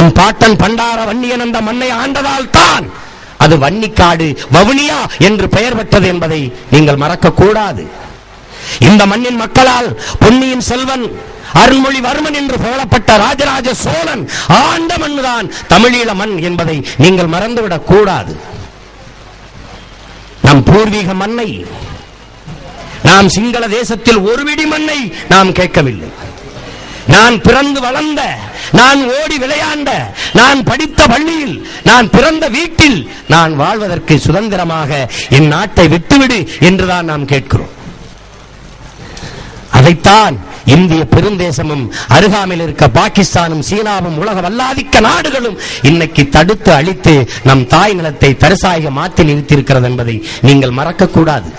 நம் பாட்டன் பண்டார வன்னியன் அந்த மண்ணை ஆண்டதால் தான். அது வன்னிக்காடு வவுனியா என்று பெயர் பெற்றது என்பதை நீங்கள் மறக்க கூடாது இந்த மண்ணின் மக்களால் பொன்னியின் செல்வன் அருள்மொழிவர்மன் என்று புகழப்பட்ட ராஜராஜ சோழன் ஆண்ட மண்ணுதான் தமிழீழ மண் என்பதை நீங்கள் மறந்துவிடக் கூடாது நம் பூர்வீக மண்ணை நாம் சிங்கள தேசத்தில் ஒரு விடி மண்ணை நாம் கேட்கவில்லை. நான் பிறந்து வளர்ந்த நான் ஓடி விளையாண்ட நான் படித்த பள்ளியில் நான் பிறந்த வீட்டில் நான் வாழ்வதற்கு சுதந்திரமாக என் நாட்டை விட்டுவிடு என்றுதான் நாம் கேட்கிறோம். அதைத்தான் இந்திய பெருந்தேசமும் அருகாமையில் இருக்க பாகிஸ்தானும் சீனாவும் உலக வல்லாதிக்க நாடுகளும் இன்னைக்கு தடுத்து அழித்து நம் தாய் நிலத்தை தரிசாக மாற்றி நிறுத்தியிருக்கிறது என்பதை நீங்கள் மறக்கக்கூடாது.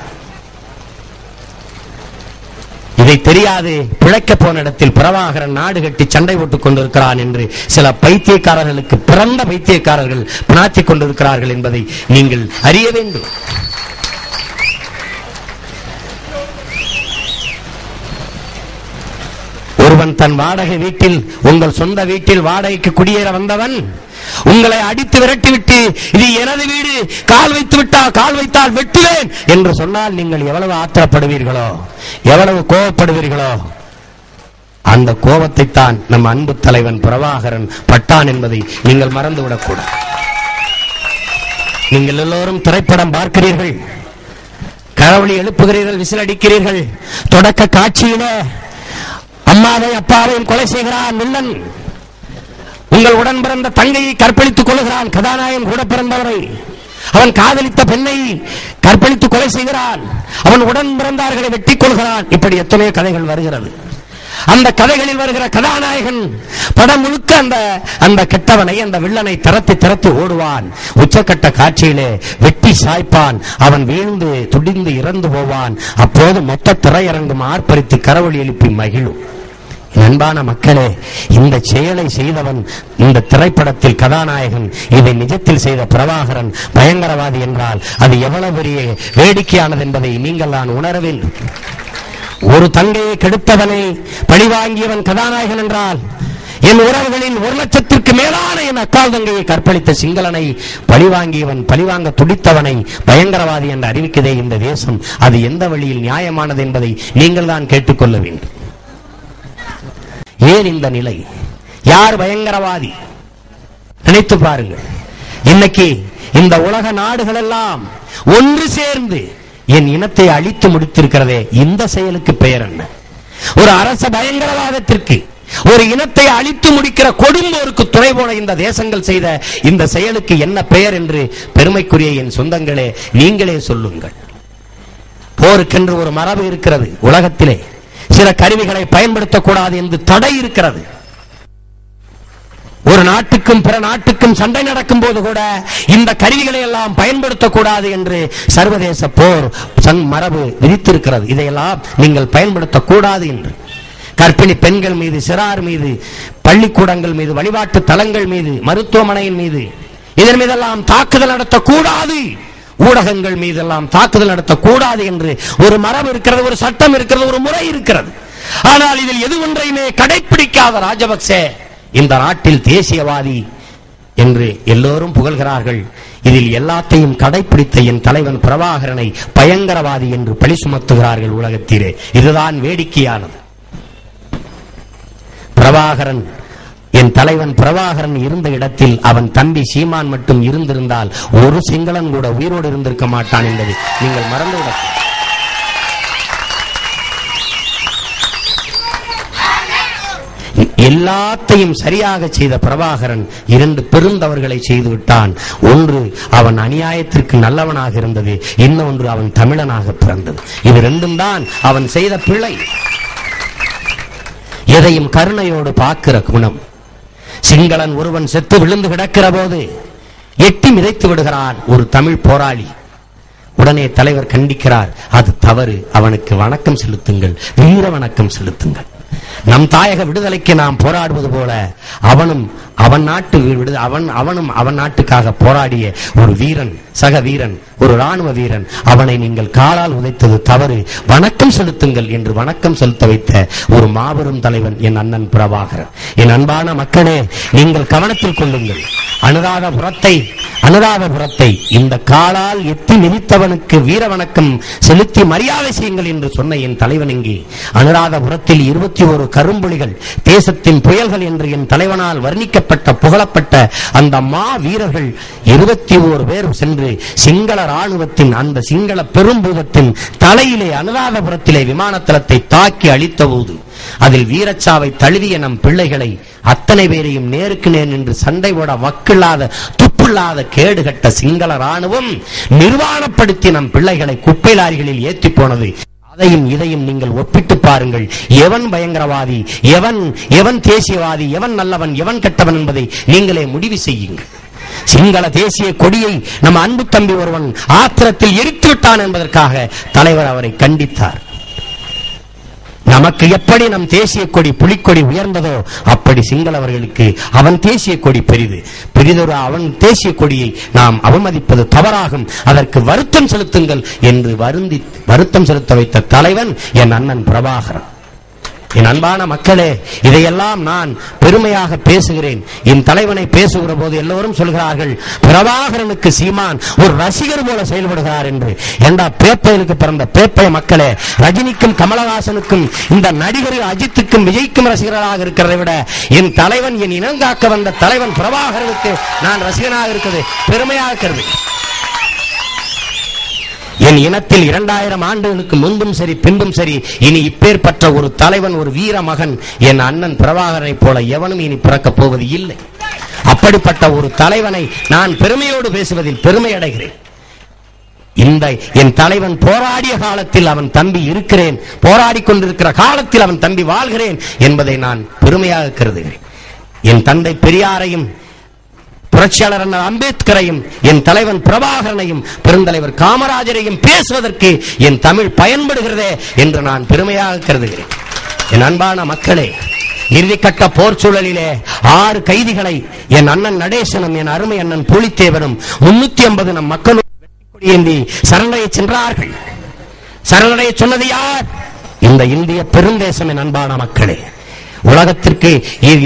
அதை தெரியாது பிழைக்க போன இடத்தில் பிரபாகரன் நாடு கட்டி சண்டை போட்டுக் கொண்டிருக்கிறான் என்று சில பைத்தியக்காரர்களுக்கு பிறந்த பைத்தியக்காரர்கள் பிணாத்திக் கொண்டிருக்கிறார்கள் என்பதை நீங்கள் அறிய வேண்டும். ஒருவன் தன் வாடகை வீட்டில் உங்கள் சொந்த வீட்டில் வாடகைக்கு குடியேற வந்தவன் உங்களை அடித்து விரட்டிவிட்டு இது எனது வீடு கால் வைத்து விட்டால் கால் வைத்தால் வெட்டுவேன் என்று சொன்னால் நீங்கள் எவ்வளவு ஆத்திரப்படுவீர்களோ எவ்வளவு கோபப்படுவீர்களோ அந்த கோபத்தை தான் நம் அன்பு தலைவன் பிரபாகரன் பட்டான் என்பதை நீங்கள் மறந்துவிடக்கூடாது. நீங்கள் எல்லோரும் திரைப்படம் பார்க்கிறீர்கள் கரவழி எழுப்புகிறீர்கள் விசில் அடிக்கிறீர்கள் தொடக்க காட்சியில அம்மாவை அப்பாவையும் கொலை செய்கிறான் வில்லன். உங்கள் உடன் பிறந்த தங்கையை கற்பழித்துக் கொள்கிறான் கதாநாயகன் கூட பிறந்தவரை. அவன் காதலித்த பெண்ணை கற்பழித்து கொலை செய்கிறான். அவன் உடன் பிறந்தார்களை வெட்டிக் கொள்கிறான். இப்படி எத்தனையோ கதைகள் வருகிறது. அந்த கதைகளில் வருகிற கதாநாயகன் படம் முழுக்க அந்த அந்த கெட்டவனை அந்த வில்லனை திறத்தி திறத்தி ஓடுவான். உச்சக்கட்ட காட்சியிலே வெட்டி சாய்ப்பான். அவன் வீழ்ந்து துடிந்து இறந்து போவான். அப்போது மொத்த திரையரங்கும் ஆர்ப்பரித்து கரவொலி எழுப்பி மகிழும். அன்பான மக்களே இந்த செயலை செய்தவன் இந்த திரைப்படத்தில் கதாநாயகன் இதை நிஜத்தில் செய்த பிரபாகரன் பயங்கரவாதி என்றால் அது எவ்வளவு பெரிய வேடிக்கையானது என்பதை நீங்கள் நான் உணரவில் ஒரு தங்கையை கெடுத்தவனை பழிவாங்கியவன் கதாநாயகன் என்றால் என் உறவுகளில் ஒரு லட்சத்திற்கு மேலான என் அக்கால் தங்கையை கற்பழித்த சிங்களனை பழிவாங்கியவன் பழிவாங்க துடித்தவனை பயங்கரவாதி என்று அறிவிக்கதே இந்த தேசம். அது எந்த வழியில் நியாயமானது என்பதை நீங்கள் தான் கேட்டுக்கொள்ள வேண்டும். ஏன் இந்த நிலை? யார் பயங்கரவாதி? நினைத்து பாருங்கள். இன்னைக்கு இந்த உலக நாடுகள் எல்லாம் ஒன்று சேர்ந்து என் இனத்தை அழித்து முடித்திருக்கிறதே இந்த செயலுக்கு பெயர் என்ன? ஒரு அரச பயங்கரவாதத்திற்கு ஒரு இனத்தை அழித்து முடிக்கிற கொடும்போருக்கு துணை போன இந்த தேசங்கள் செய்த இந்த செயலுக்கு என்ன பெயர் என்று பெருமைக்குரிய என் சொந்தங்களே நீங்களே சொல்லுங்கள். போருக்கென்று ஒரு மரபு இருக்கிறது உலகத்திலே. சில கருவிகளை பயன்படுத்தக்கூடாது என்று தடை இருக்கிறது. ஒரு நாட்டுக்கும் பிற நாட்டுக்கும் சண்டை நடக்கும் போது கூட இந்த கருவிகளை எல்லாம் பயன்படுத்தக்கூடாது என்று சர்வதேச போர் சங் மரபு விதித்திருக்கிறது. இதையெல்லாம் நீங்கள் பயன்படுத்தக்கூடாது என்று. கர்ப்பிணி பெண்கள் மீது சிறார் மீது பள்ளிக்கூடங்கள் மீது வழிபாட்டு தலங்கள் மீது மருத்துவமனையின் மீது இதன் மீதெல்லாம் தாக்குதல் நடத்தக்கூடாது. ஊடகங்கள் மீதெல்லாம் தாக்குதல் நடத்தக்கூடாது என்று ஒரு மரம் இருக்கிறது ஒரு சட்டம் இருக்கிறது ஒரு முறை இருக்கிறது. ஆனால் இதில் எது ஒன்றையுமே கடைபிடிக்காத ராஜபக்சே இந்த நாட்டில் தேசியவாதி என்று எல்லோரும் புகழ்கிறார்கள். இதில் எல்லாத்தையும் கடைபிடித்த என் தலைவன் பிரபாகரனை பயங்கரவாதி என்று பழி சுமத்துகிறார்கள் உலகத்திலே. இதுதான் வேடிக்கையானது. பிரபாகரன் என் தலைவன் பிரபாகரன் இருந்த இடத்தில் அவன் தம்பி சீமான் மட்டும் இருந்திருந்தால் ஒரு சிங்களன் கூட உயிரோடு இருந்திருக்க மாட்டான் என்பதை நீங்கள் மறந்துவிட எல்லாத்தையும் சரியாக செய்த பிரபாகரன் இரண்டு பெருந்தவர்களை செய்துவிட்டான் ஒன்று அவன் அநியாயத்திற்கு நல்லவனாக இருந்தது இன்னொன்று அவன் தமிழனாக பிறந்தது. இது ரெண்டும் தான் அவன் செய்த பிழை. எதையும் கருணையோடு பார்க்கிற குணம். சிங்களன் ஒருவன் செத்து விழுந்து கிடக்கிற போது எட்டி மிதைத்து விடுகிறான் ஒரு தமிழ் போராளி. உடனே தலைவர் கண்டிக்கிறார் அது தவறு. அவனுக்கு வணக்கம் செலுத்துங்கள். வீர வணக்கம் செலுத்துங்கள். நம் தாயக விடுதலைக்கு நாம் போராடுவது போல அவனும் அவன் நாட்டு அவன் அவனும் அவன் நாட்டுக்காக போராடிய ஒரு வீரன் சக வீரன் ஒரு ராணுவ வீரன் அவனை நீங்கள் காலால் உதைத்தது தவறு. வணக்கம் செலுத்துங்கள் என்று வணக்கம் செலுத்த வைத்த ஒரு மாபெரும் தலைவன் என் அண்ணன் பிரபாகரன். என் அன்பான மக்களே நீங்கள் கவனத்தில் கொள்ளுங்கள். அனுராதபுரத்தை அனுராதபுரத்தை இந்த காலால் எத்தி மிதித்தவனுக்கு வீர வணக்கம் செலுத்தி மரியாதை செய்யுங்கள் என்று சொன்ன என் தலைவன் இங்கே அனுராதபுரத்தில் இருபத்தி ஒரு கரும்புலிகள் தேசத்தின் புயல்கள் என்று என் தலைவனால் வர்ணிக்கப்பட்ட புகழப்பட்ட அந்த மா வீரர்கள் இருபத்தி ஓரு பேர் சென்று சிங்கள ராணுவத்தின் அந்த சிங்கள பெரும்பூதத்தின் தலையிலே அனுராதபுரத்திலே விமானத்தளத்தை தாக்கி அழித்த போது அதில் வீரச்சாவை தழுவிய நம் பிள்ளைகளை அத்தனை பேரையும் நேருக்கு நேர் நின்று சண்டை போட வக்கில்லாத துப்பில்லாத கேடுகட்ட சிங்கள ராணுவம் நிர்வாணப்படுத்தி நம் பிள்ளைகளை குப்பை லாரிகளில் ஏற்றி போனது. அதையும் இதையும் நீங்கள் ஒப்பிட்டு பாருங்கள். எவன் பயங்கரவாதி எவன் எவன் தேசியவாதி எவன் நல்லவன் எவன் கெட்டவன் என்பதை நீங்களே முடிவு செய்யுங்கள். சிங்கள தேசிய கொடியை நம்ம அன்பு தம்பி ஒருவன் ஆத்திரத்தில் எரித்து விட்டான் என்பதற்காக தலைவர் அவரை கண்டித்தார். நமக்கு எப்படி நம் தேசிய கொடி புலிக்கொடி உயர்ந்ததோ அப்படி சிங்களவர்களுக்கு அவன் தேசிய கொடி பெரிது. பெரிதொரு அவன் தேசிய கொடியை நாம் அவமதிப்பது தவறாகும். அதற்கு வருத்தம் செலுத்துங்கள் என்று வருந்தி வருத்தம் செலுத்த வைத்த தலைவன் என் அண்ணன் பிரபாகரன். என் அன்பான மக்களே இதையெல்லாம் நான் பெருமையாக பேசுகிறேன். என் தலைவனை பேசுகிற போது எல்லோரும் சொல்கிறார்கள் பிரபாகரனுக்கு சீமான் ஒரு ரசிகர் போல செயல்படுகிறார் என்று. ஏண்டா பேப்பையனுக்கு பிறந்த பேப்பை மக்களே ரஜினிக்கும் கமலஹாசனுக்கும் இந்த நடிகர் அஜித்துக்கும் விஜய்க்கும் ரசிகர்களாக இருக்கிறதை விட என் தலைவன் என் இனங்காக்க வந்த தலைவன் பிரபாகரனுக்கு நான் ரசிகனாக இருக்கிறது பெருமையாக இருக்கிறது என் இனத்தில் இரண்டாயிரம் ஆண்டுகளுக்கு முன்பும் சரி பின்பும் சரி இனி இப்பேற்பட்ட ஒரு தலைவன் ஒரு வீர மகன் என் அண்ணன் பிரபாகரனை போல எவனும் இனி பிறக்கப் போவது இல்லை. அப்படிப்பட்ட ஒரு தலைவனை நான் பெருமையோடு பேசுவதில் பெருமை அடைகிறேன். இந்த என் தலைவன் போராடிய காலத்தில் அவன் தம்பி இருக்கிறேன் போராடி கொண்டிருக்கிற காலத்தில் அவன் தம்பி வாழ்கிறேன் என்பதை நான் பெருமையாக கருதுகிறேன். என் தந்தை பெரியாரையும் புரட்சியாளர் அண்ணல் அம்பேத்கரையும் என் தலைவன் பிரபாகரனையும் பெருந்தலைவர் காமராஜரையும் பேசுவதற்கு என் தமிழ் பயன்படுகிறதே என்று நான் பெருமையாக கருதுகிறேன். என் அன்பான மக்களே இறுதிக்கட்ட போர் சூழலிலே ஆறு கைதிகளை என் அண்ணன் நடேசனும் என் அருமை அண்ணன் புலித்தேவனும் முன்னூத்தி ஐம்பது நம் மக்களும் ஏந்தி சரணடைய சென்றார்கள். சரணடைய சொன்னது யார்? இந்த இந்திய பெருந்தேசம் என் அன்பான மக்களே. உலகத்திற்கு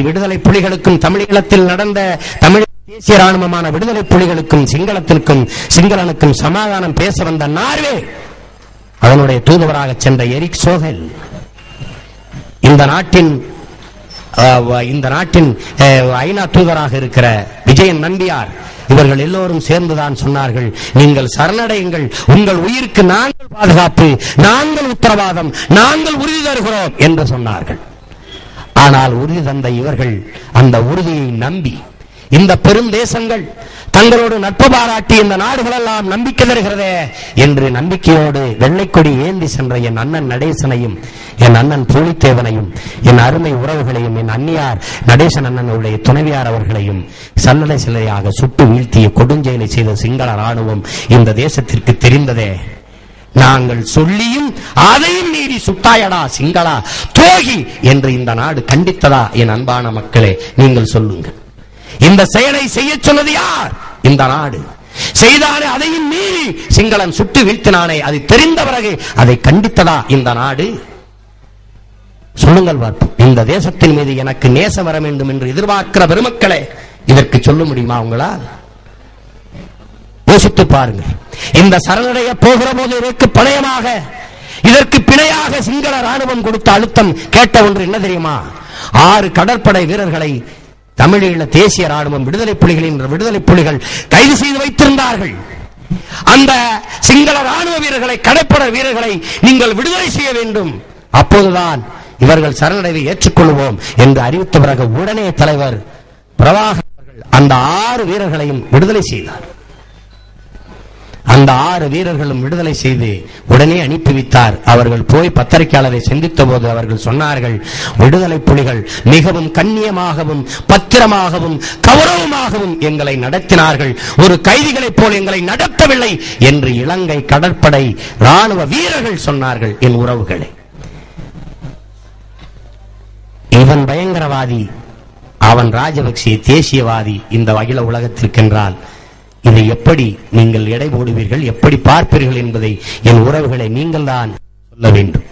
விடுதலை புலிகளுக்கும் தமிழீழத்தில் நடந்த தமிழ் தேசிய ராணுவமான விடுதலை புலிகளுக்கும் சிங்களத்திற்கும் சிங்களனுக்கும் சமாதானம் பேச வந்த நார்வே அதனுடைய தூதுவராக சென்ற எரிக் சோகல். இந்த நாட்டின் இந்த நாட்டின் ஐநா தூதராக இருக்கிற விஜயன் நம்பியார் இவர்கள் எல்லோரும் சேர்ந்துதான் சொன்னார்கள் நீங்கள் சரணடையுங்கள் உங்கள் உயிருக்கு நாங்கள் பாதுகாப்பு நாங்கள் உத்தரவாதம் நாங்கள் உறுதி தருகிறோம் என்று சொன்னார்கள். ஆனால் உறுதி தந்த இவர்கள் அந்த உறுதியை நம்பி இந்த பெருந்தேசங்கள் தங்களோடு நட்பு பாராட்டி இந்த நாடுகளெல்லாம் நம்பிக்கை தருகிறதே என்று நம்பிக்கையோடு வெள்ளைக்கொடி ஏந்தி சென்ற என் அண்ணன் நடேசனையும் என் அண்ணன் பூலித்தேவனையும் என் அருமை உறவுகளையும் என் அன்னியார் நடேசன் அண்ணனுடைய துணைவியார் அவர்களையும் சல்லடை சிலையாக சுட்டு வீழ்த்திய கொடுஞ்செயலை செய்த சிங்கள ராணுவம் இந்த தேசத்திற்கு தெரிந்ததே. நாங்கள் சொல்லியும் அதையும் மீறி சுட்டாயடா சிங்களா தோகி என்று இந்த நாடு கண்டித்ததா என் அன்பான மக்களே நீங்கள் சொல்லுங்கள். இந்த செயலை செய்ய சொன்னது யார்? இந்த நாடு. செய்தானே அதையும் மீறி சிங்களன் சுட்டு வீழ்த்தினானே. அது தெரிந்த பிறகு அதை கண்டித்ததா இந்த நாடு? சொல்லுங்கள் பார்ப்போம். இந்த தேசத்தின் மீது எனக்கு நேசம் வர வேண்டும் என்று எதிர்பார்க்கிற பெருமக்களே இதற்கு சொல்ல முடியுமா உங்களால்? யோசித்து பாருங்கள். இந்த சரணடைய போகிற போது இதற்கு பணயமாக இதற்கு பிணையாக சிங்கள ராணுவம் கொடுத்த அழுத்தம் கேட்ட ஒன்று என்ன தெரியுமா? ஆறு கடற்படை வீரர்களை தமிழீழ தேசிய ராணுவம் விடுதலை புலிகளின் விடுதலை புலிகள் கைது செய்து வைத்திருந்தார்கள். அந்த சிங்கள ராணுவ வீரர்களை கடற்பட வீரர்களை நீங்கள் விடுதலை செய்ய வேண்டும். அப்போதுதான் இவர்கள் சரணடைவை ஏற்றுக்கொள்வோம் என்று அறிவித்த பிறகு உடனே தலைவர் பிரபாகர் அந்த ஆறு வீரர்களையும் விடுதலை செய்தார். அந்த ஆறு வீரர்களும் விடுதலை செய்து உடனே அனுப்பி வைத்தார் அவர்கள் போய் பத்திரிகையாளரை சந்தித்த போது அவர்கள் சொன்னார்கள் விடுதலை புலிகள் மிகவும் கண்ணியமாகவும் பத்திரமாகவும் கௌரவமாகவும் எங்களை நடத்தினார்கள். ஒரு கைதிகளைப் போல் எங்களை நடத்தவில்லை என்று இலங்கை கடற்படை ராணுவ வீரர்கள் சொன்னார்கள் என் உறவுகளை. இவன் பயங்கரவாதி அவன் ராஜபக்சே தேசியவாதி இந்த அகில உலகத்திற்கென்றால் இதை எப்படி நீங்கள் எடை போடுவீர்கள் எப்படி பார்ப்பீர்கள் என்பதை என் உறவுகளை நீங்கள் தான் சொல்ல வேண்டும்.